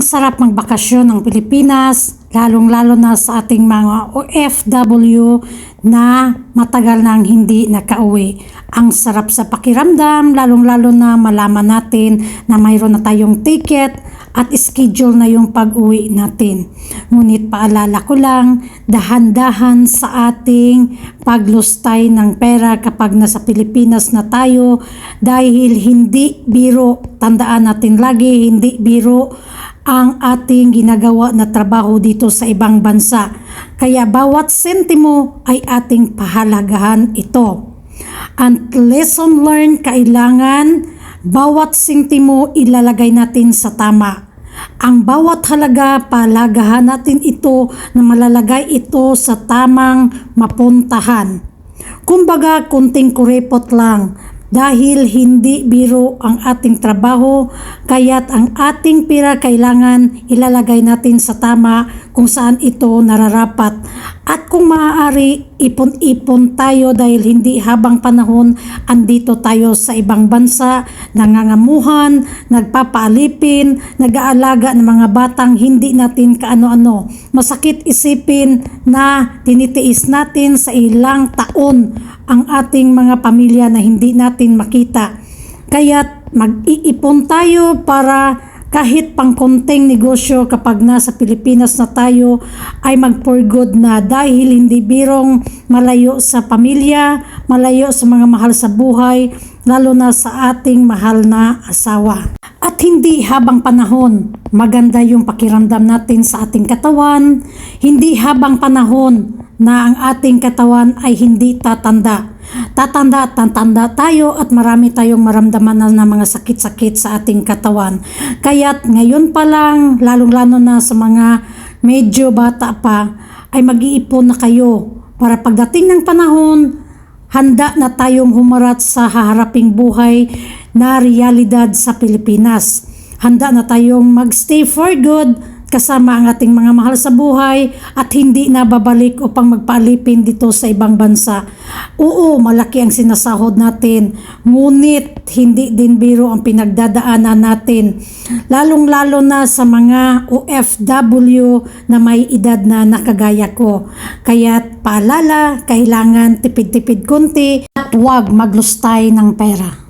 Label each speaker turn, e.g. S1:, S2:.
S1: Ang sarap magbakasyon ng Pilipinas, lalong-lalo na sa ating mga OFW na matagal nang hindi nakauwi. Ang sarap sa pakiramdam, lalong-lalo na malaman natin na mayroon na tayong ticket at schedule na yung pag-uwi natin. Ngunit paalala ko lang, dahan-dahan sa ating paglustay ng pera kapag nasa Pilipinas na tayo dahil hindi biro, tandaan natin lagi, hindi biro ang ating ginagawa na trabaho dito sa ibang bansa. Kaya bawat sentimo ay ating pahalagahan ito. And lesson learned, kailangan bawat sentimo ilalagay natin sa tama. Ang bawat halaga, palagahan natin ito na malalagay ito sa tamang mapuntahan. Kumbaga, kunting kuripot lang dahil hindi biro ang ating trabaho, kaya't ang ating pira kailangan ilalagay natin sa tama kung saan ito nararapat. At kung maaari, ipon-ipon tayo dahil hindi habang panahon andito tayo sa ibang bansa, nangangamuhan, nagpapaalipin, nag-aalaga ng mga batang hindi natin kaano-ano. Masakit isipin na tinitiis natin sa ilang taon ang ating mga pamilya na hindi natin makita. Kaya't mag-iipon tayo para kahit pang konting negosyo kapag nasa Pilipinas na tayo ay mag for good na dahil hindi birong malayo sa pamilya, malayo sa mga mahal sa buhay, lalo na sa ating mahal na asawa. At hindi habang panahon maganda yung pakiramdam natin sa ating katawan, hindi habang panahon na ang ating katawan ay hindi tatanda. Tatanda at tatanda tayo at marami tayong maramdaman na, na mga sakit-sakit sa ating katawan. Kaya't ngayon pa lang, lalong-lalo na sa mga medyo bata pa, ay mag-iipon na kayo para pagdating ng panahon, handa na tayong humarap sa haharaping buhay na realidad sa Pilipinas. Handa na tayong magstay for good kasama ang ating mga mahal sa buhay at hindi na babalik upang magpaalipin dito sa ibang bansa. Oo, malaki ang sinasahod natin, ngunit hindi din biro ang pinagdadaanan natin. Lalong-lalo na sa mga OFW na may edad na nakagaya ko. Kaya paalala, kailangan tipid-tipid kunti at huwag maglustay ng pera.